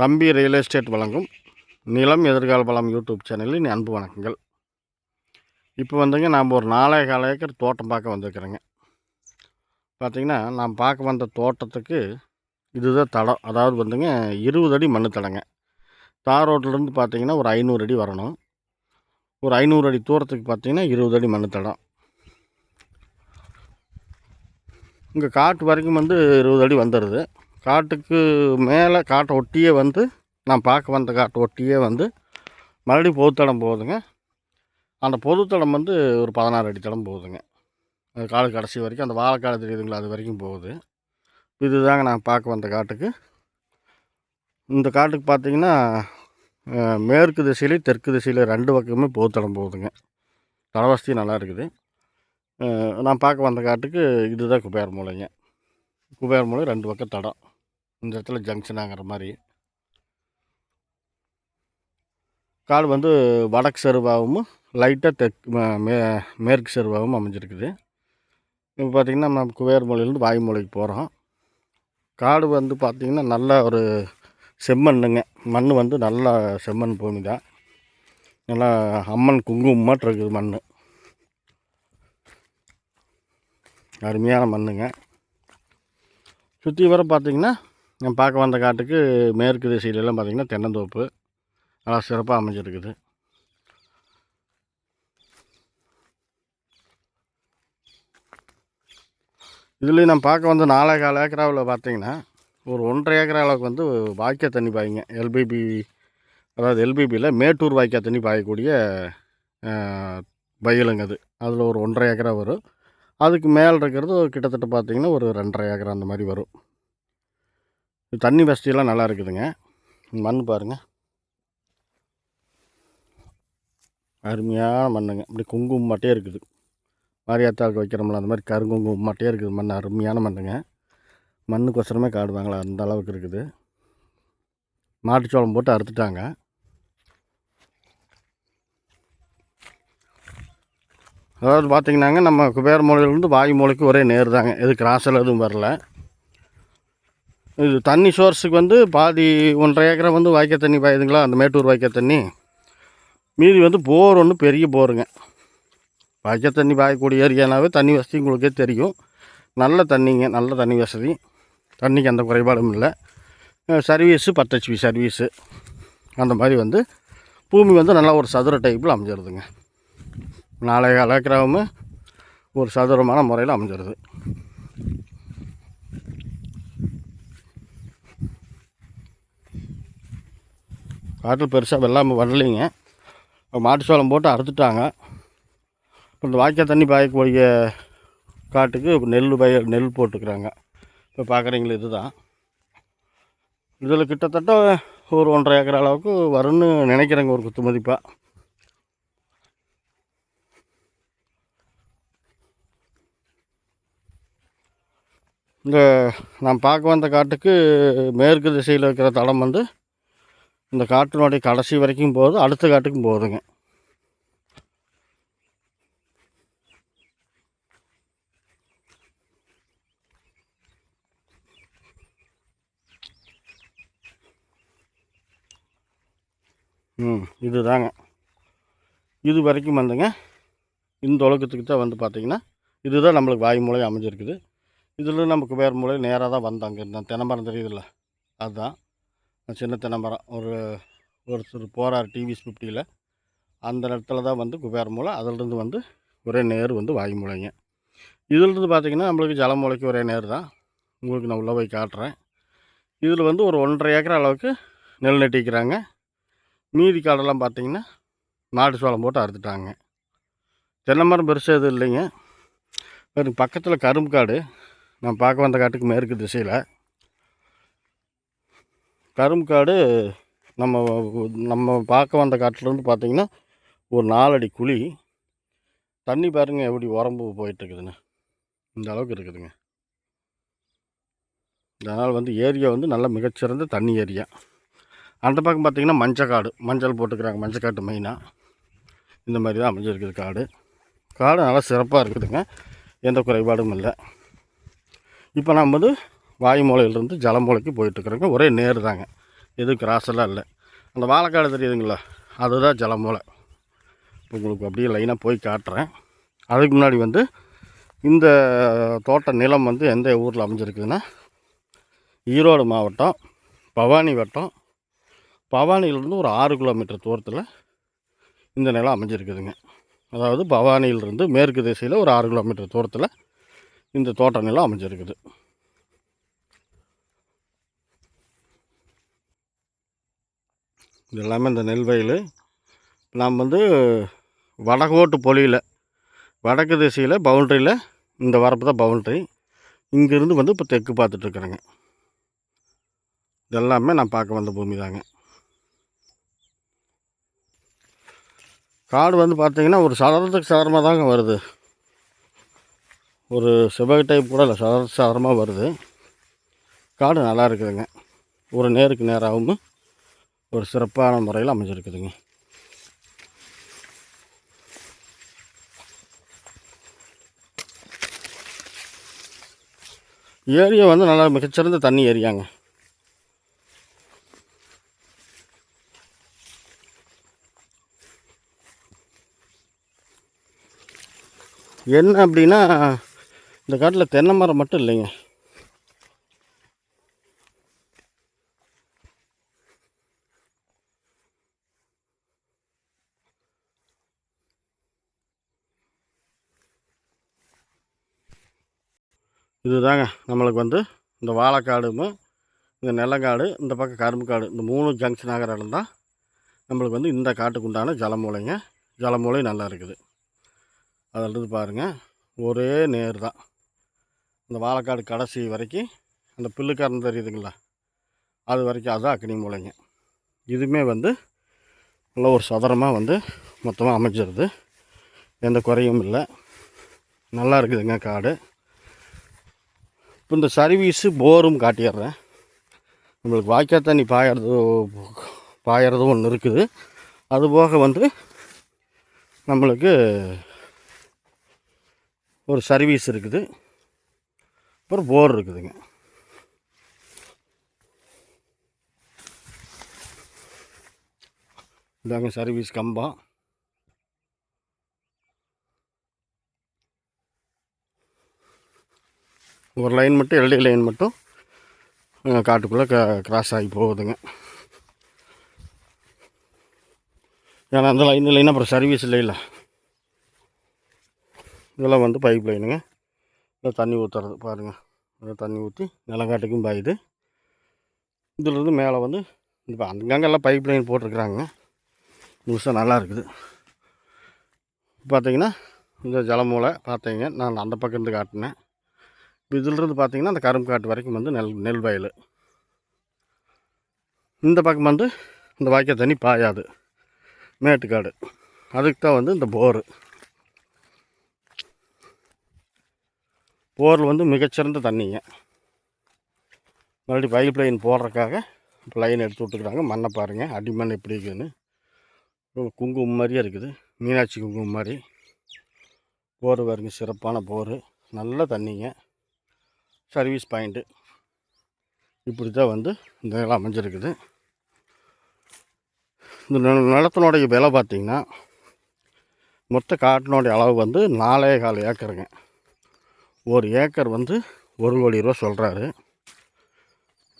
தம்பி real estate வழங்கும் நிலம் எதிர்கால பலம் யூடியூப் சேனலில் அன்பு வணக்கங்கள். இப்போ வந்துங்க நாம் ஒரு நாலே கால் ஏக்கர் தோட்டம் பார்க்க வந்திருக்கிறேங்க. பார்த்திங்கன்னா நாம் பார்க்க வந்த தோட்டத்துக்கு இதுதான் தடம். அதாவது வந்துங்க இருபது அடி மண் தடங்க. தார் ரோட்லேருந்து பார்த்தீங்கன்னா ஒரு ஐநூறு அடி வரணும். ஒரு ஐநூறு அடி தூரத்துக்கு பார்த்தீங்கன்னா இருபது அடி மண் தடம். இங்கே காட்டு வரைக்கும் வந்து இருபது அடி வந்துடுது காட்டுக்கு மேலே காட்டை ஒட்டியே வந்து நான் பார்க்க வந்த காட்டை ஒட்டியே வந்து மறுபடியும் பொதுத்தடம் போகுதுங்க. அந்த பொதுத்தடம் வந்து ஒரு பதினாறு அடி தடம் போகுதுங்க. அது காடு கடைசி வரைக்கும் அந்த வாழைக்காடு தெரியுதுங்களா அது வரைக்கும் போகுது. இதுதாங்க நான் பார்க்க வந்த காட்டுக்கு. இந்த காட்டுக்கு பார்த்தீங்கன்னா மேற்கு திசையிலையும் தெற்கு திசையில் ரெண்டு பக்கமே பொதுத்தடம் போகுதுங்க. தடவசதி நல்லா இருக்குது. நான் பார்க்க வந்த காட்டுக்கு இதுதான் குபேர் மூலைங்க. குபேர் மூலை ரெண்டு பக்கம் தடம். இந்த இடத்துல ஜங்ஷன் ஆகிற மாதிரி. காடு வந்து வடக்கு செருவாகவும் லைட்டாக தெக் மே மேற்கு செருவாகவும் அமைஞ்சிருக்குது. இப்போ பார்த்திங்கன்னா நம்ம குவேர் மொழியிலேருந்து வாய்மொழிக்கு போகிறோம் காடு வந்து பார்த்திங்கன்னா நல்ல ஒரு செம்மண்ணுங்க. மண் வந்து நல்ல செம்மண் பூமி தான். நல்லா அம்மன் குங்குமமாட்டு இருக்குது மண் அருமையான மண்ணுங்க. சுற்றி வர பார்த்திங்கன்னா நான் பார்க்க வந்த காட்டுக்கு மேற்கு திசையிலெல்லாம் பார்த்திங்கன்னா தென்னந்தோப்பு. நல்லா சிறப்பாக அமைஞ்சிருக்குது. இதுலேயும் நான் பார்க்க வந்து நாலே கால் ஏக்கராவில் பார்த்தீங்கன்னா ஒரு ஒன்றரை ஏக்கர் அளவுக்கு வந்து வாய்க்கால் தண்ணி பாய்ங்க. எல்பிபி அதாவது எல்பிபியில் மேட்டூர் வாய்க்கால் தண்ணி பாயக்கூடிய பயிலுங்க அது. அதில் ஒரு ஒன்றரை ஏக்கரா வரும். அதுக்கு மேலே இருக்கிறது ஒரு கிட்டத்தட்ட பார்த்தீங்கன்னா ஒரு ரெண்டரை ஏக்கரா அந்த மாதிரி வரும். தண்ணி வசதியெல்லாம் நல்லா இருக்குதுங்க. மண் பாருங்கள் அருமையான மண்ணுங்க. இப்படி குங்குமம் மட்டே இருக்குது. மாரியாத்தாவுக்கு வைக்கிறோம்ல அந்த மாதிரி கருங்குங்குமம் மட்டே இருக்குது. மண் அருமையான மண்ணுங்க. மண்ணுக்கொசரமே காடுவாங்களா? அந்த அளவுக்கு இருக்குது. மாட்டுச்சோளம் போட்டு அறுத்துட்டாங்க. அதாவது பார்த்திங்கன்னாங்க நம்ம குபேர மூலையிலேருந்து வாயு மூலைக்கு ஒரே நேர் தாங்க எது கிராஸில் எதுவும் வரல. இது தண்ணி சோர்ஸுக்கு வந்து பாதி ஒன்றரை ஏக்கரை வந்து வாய்க்கால் தண்ணி பாயுதுங்களா? அந்த மேட்டூர் வாய்க்கால் தண்ணி. மீதி வந்து போர் ஒன்று பெரிய போருங்க. வாய்க்கால் தண்ணி பாயக்கூடிய ஏரியானாவே தண்ணி வசதி உங்களுக்கே தெரியும். நல்ல தண்ணிங்க நல்ல தண்ணி வசதி. தண்ணிக்கு எந்த குறைபாடும் இல்லை. சர்வீஸு பத்து ஹெச்பி சர்வீஸு. அந்த மாதிரி வந்து பூமி வந்து நல்லா ஒரு சதுர டைப்பில் அமைஞ்சிருதுங்க. நாளைய ஏக்கராவும் ஒரு சதுரமான முறையில் அமைஞ்சிருது. காட்டில் பெருசாக வெள்ளாமை வரலைங்க. மாட்டு சோளம் போட்டு அறுத்துட்டாங்க. இந்த வாய்க்கால் தண்ணி பாயக்கூடிய காட்டுக்கு நெல் பய நெல் போட்டுக்கிறாங்க. இப்போ பார்க்குறீங்களே இதுதான். இதில் கிட்டத்தட்ட ஒரு ஒன்றரை ஏக்கர் அளவுக்கு வரும்னு நினைக்கிறேங்க ஒரு குத்து மதிப்பாக இந்த நான் பார்க்க வந்த காட்டுக்கு மேற்கு திசையில் இருக்கிற தடம் வந்து இந்த காட்டினுடைய கடைசி வரைக்கும் போகுது அடுத்த காட்டுக்கும் போகுதுங்க. ம் இதுதாங்க. இது வரைக்கும் வந்துங்க. இந்த உலகத்துக்கு தான் வந்து பார்த்திங்கன்னா இதுதான் நம்மளுக்கு வாய் மூலையாக அமைஞ்சிருக்குது. இதில் நமக்கு வேறு மூலையில் நேராக தான் வந்தாங்க. இந்த தென்னமரம் தெரியுதுல்ல. அதுதான். சின்ன தென்னமரம் ஒரு ஒருத்தர் போகிறார் டிவிஎஸ் ஃபிஃப்டியில் அந்த இடத்துல தான் வந்து குபேர மூலம் அதிலிருந்து வந்து ஒரே நேர் வந்து வாய் மூலைங்க இதிலிருந்து பார்த்திங்கன்னா நம்மளுக்கு ஜலமூலைக்கு ஒரே நேர் தான். உங்களுக்கு நான் உள்ளே போய் காட்டுறேன். இதில் வந்து ஒரு ஒன்றரை ஏக்கர் அளவுக்கு நெல் நட்டிக்கிறாங்க மீதி காடெல்லாம் பார்த்திங்கன்னா நாட்டு சோளம் போட்டு அறுத்துட்டாங்க. தென்னை மரம் பெருசாக எதுவும் இல்லைங்க. பக்கத்தில் கரும்பு காடு. நான் பார்க்க வந்த காட்டுக்கு மேற்கு திசையில். கரும்பு காடு நம்ம நம்ம பார்க்க வந்த காட்டிலேருந்து பார்த்தீங்கன்னா ஒரு நாலடி குழி. தண்ணி பாருங்க எப்படி உரம்பு போயிட்டுருக்குதுன்னு இந்த அளவுக்கு இருக்குதுங்க. அதனால் வந்து ஏரியா வந்து நல்ல மிகச்சிறந்த தண்ணி ஏரியா. அந்த பக்கம் பார்த்திங்கன்னா மஞ்சள் காடு. மஞ்சள் போட்டுக்கிறாங்க. மஞ்சள் காட்டு மெயினாக இந்த மாதிரி தான் அமைஞ்சிருக்குது காடு. காடு நல்லா சிறப்பாக இருக்குதுங்க. எந்த குறைபாடும் இல்லை. இப்போ நம்ம வந்து வாயு மூலையிலேருந்து ஜல மூலைக்கு போயிட்டுருக்குறோங்க ஒரே நேர் தாங்க. எதுவும் கிராஸெல்லாம் இல்லை. அந்த வாழைக்காடு தெரியுதுங்களா? அதுதான் ஜலமூலை இப்போ உங்களுக்கு அப்படியே லைனாக போய் காட்டுறேன். அதுக்கு முன்னாடி வந்து இந்த தோட்ட நிலம் வந்து எந்த ஊரில் அமைஞ்சிருக்குதுன்னா ஈரோடு மாவட்டம் பவானி வட்டம். பவானியிலிருந்து ஒரு ஆறு கிலோமீட்டர் தூரத்தில் இந்த நிலம் அமைஞ்சிருக்குதுங்க. அதாவது பவானியிலிருந்து மேற்கு திசையில் ஒரு ஆறு கிலோமீட்டர் தூரத்தில் இந்த தோட்ட நிலம் அமைஞ்சிருக்குது. இது எல்லாமே இந்த நெல் வயல். நாம் வந்து வடகோட்டு பொலியில் வடக்கு திசையில் பவுண்ட்ரியில் இந்த வரப்பு தான் பவுண்ட்ரி இங்கேருந்து வந்து இப்போ தெற்கு பார்த்துட்ருக்குறேங்க இதெல்லாமே நான் பார்க்க வந்த பூமி தாங்க. காடு வந்து பார்த்தீங்கன்னா ஒரு சதரத்துக்கு சதரமாக தாங்க வருது. ஒரு செவ்வகை டைப் கூட இல்லை சதர சதரமாக வருது. காடு நல்லா இருக்குதுங்க. ஒரு நேருக்கு நேராகவும் ஒரு சிறப்பான முறையில் அமைஞ்சிருக்குதுங்க. ஏரியா வந்து நல்லா மிகச்சிறந்த தண்ணி ஏரியாங்க. என்ன அப்படின்னா இந்த காட்டில் தென்னை மரம் மட்டும் இல்லைங்க. இதுதாங்க நம்மளுக்கு வந்து இந்த வாழைக்காடும் இந்த நிலக்காடு இந்த பக்கம் கரும்பு காடு இந்த மூணு ஜங்ஷன் ஆகிற இடம் தான் நம்மளுக்கு வந்து இந்த காட்டுக்கு உண்டான ஜலமூலைங்க. ஜலமூலை நல்லா இருக்குது. அதிலிருந்து பாருங்கள் ஒரே நேர் தான். இந்த வாழைக்காடு கடைசி வரைக்கும் அந்த பில்லுக்காரன் தெரியுதுங்களா அது வரைக்கும் அதுதான் அக்னி மூலைங்க. இதுவுமே வந்து நல்ல ஒரு சதுரமாக வந்து மொத்தமாக அமைஞ்சிருது. எந்த குறையும் இல்லை. நல்லா இருக்குதுங்க காடு. இப்போ இந்த சர்வீஸு போரும் காட்டிடுறேன். நம்மளுக்கு வாய்க்கால் தண்ணி பாயறது பாயறதும் ஒன்று இருக்குது அதுபோக வந்து நம்மளுக்கு ஒரு சர்வீஸ் இருக்குது. அப்புறம் போர் இருக்குதுங்க. இதாங்க சர்வீஸ் கம்பம். ஒரு லைன் மட்டும் எல்டி லைன் மட்டும் காட்டுக்குள்ளே க கிராஸ் ஆகி போகுதுங்க. ஏன்னா அந்த லைன் இல்லைன்னா அப்புறம் சர்வீஸ் இல்லைல்ல இதெல்லாம் வந்து பைப் லைனுங்க இல்லை தண்ணி ஊற்றுறது பாருங்கள் இதில் தண்ணி ஊற்றி நிலங்காட்டுக்கும் பாயுது. இதிலிருந்து மேலே வந்து இப்போ அங்கங்கெல்லாம் பைப் லைன் போட்டிருக்குறாங்க. முழுசாக நல்லா இருக்குது. பார்த்தீங்கன்னா இந்த ஜலமூலை பார்த்தீங்க நான் அந்த பக்கம் இருந்து காட்டினேன். இதிலிருந்து பார்த்திங்கன்னா அந்த கரும்பு காட்டு வரைக்கும் வந்து நெல் நெல் வயல். இந்த பக்கம் வந்து இந்த வாய்க்கால் தண்ணி பாயாது. மேட்டுக்காடு. அதுக்கு தான் வந்து இந்த போரு. போரில் வந்து மிகச்சிறந்த தண்ணிங்க. மறுபடியும் பைப் லைன் போடுறதுக்காக இப்போ லைன் எடுத்து விட்டுக்கிறாங்க. மண்ணை பாருங்கள் அடிமண் எப்படி இருக்குதுன்னு குங்குமம் மாதிரியே இருக்குது. மீனாட்சி குங்குமம் மாதிரி. போர் பாருங்க. சிறப்பான போர். நல்ல தண்ணிங்க. சர்வீஸ் பாயிண்ட்டு இப்படி தான் வந்து இந்த நிலம் அமைஞ்சிருக்குது. இந்த நில- நிலத்தினுடைய விலை பார்த்திங்கன்னா மொத்த காட்டினுடைய அளவு வந்து நாலே கால் ஏக்கருங்க. ஒரு ஏக்கர் வந்து ஒரு கோடி ரூபா சொல்கிறாரு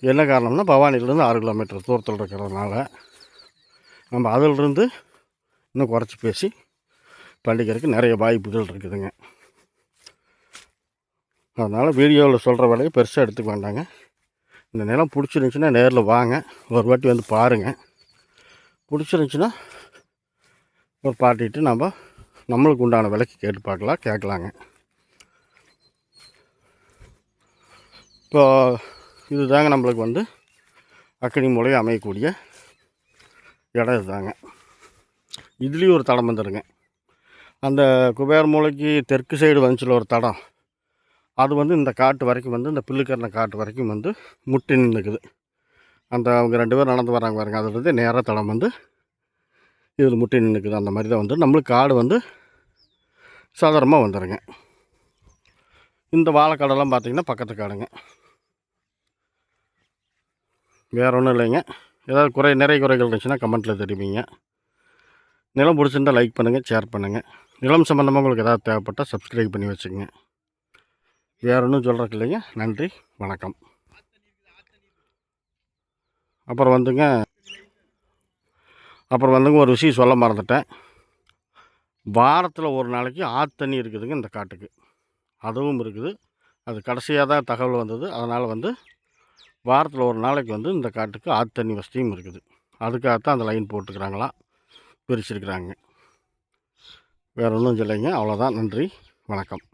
என்ன காரணம்னா பவானிலேருந்து ஆறு கிலோமீட்டர் தூரத்தில் இருக்கிறதுனால நம்ம அதிலிருந்து இன்னும் குறைச்சி பேசி பண்ணிக்கிறதுக்கு நிறைய வாய்ப்புகள் இருக்குதுங்க. அதனால் வீடியோவில் சொல்கிற வேலையை பெருசாக எடுத்துக்க வேண்டாங்க. இந்த நிலம் பிடிச்சிருந்துச்சின்னா நேரில் வாங்க. ஒரு வாட்டி வந்து பாருங்கள் பிடிச்சிருந்துச்சின்னா ஒரு பாட்டிட்டு நம்ம நம்மளுக்கு உண்டான விலைக்கு கேட்டு பார்க்கலாம் கேட்கலாங்க. இப்போ இதுதாங்க நம்மளுக்கு வந்து அக்கனி மூலையை அமையக்கூடிய இடம் இதுதாங்க. இதுலேயும் ஒரு தடம் வந்துடுங்க அந்த குபேர மூலைக்கு தெற்கு சைடு வந்துச்சுல ஒரு தடம். அது வந்து இந்த காட்டு வரைக்கும் வந்து இந்த பில்லுக்கரணை காட்டு வரைக்கும் வந்து முட்டி நின்றுக்குது அந்த அவங்க ரெண்டு பேரும் நடந்து வராங்க பாருங்க அதுலேருந்து நேராக தடம் வந்து இதில் முட்டி நின்றுக்குது அந்த மாதிரி தான் வந்து நம்மளுக்கு காடு வந்து சாதாரணமாக வந்துடுங்க இந்த வாழைக்காடெல்லாம் பார்த்திங்கன்னா பக்கத்து காடுங்க. வேற ஒன்றும் இல்லைங்க. ஏதாவது குறை நிறைய குறைகள் இருந்துச்சுன்னா கமெண்ட்டில் தெரிவிங்க. நிலம் பிடிச்சிருந்தா லைக் பண்ணுங்கள் ஷேர் பண்ணுங்கள் நிலம் சம்மந்தமாக உங்களுக்கு ஏதாவது தேவைப்பட்டால் சப்ஸ்கிரைப் பண்ணி வச்சுக்கோங்க. வேற ஒன்றும் சொல்கிறக்கு இல்லைங்க நன்றி வணக்கம். அப்புறம் வந்துங்க அப்புறம் வந்துங்க ஒரு விஷயம் சொல்ல மறந்துட்டேன். வாரத்தில் ஒரு நாளைக்கு ஆத்தண்ணி இருக்குதுங்க இந்த காட்டுக்கு. அதுவும் இருக்குது. அது கடைசியாக தான் தகவல் வந்தது. அதனால் வந்து வாரத்தில் ஒரு நாளைக்கு வந்து இந்த காட்டுக்கு ஆத்தண்ணி வசதியும் இருக்குது. அதுக்காகத்தான் அந்த லைன் போட்டுக்கிறாங்களாம் பிரிச்சிருக்கிறாங்க. வேறு ஒன்றும் சொல்லைங்க அவ்வளோதான் நன்றி வணக்கம்.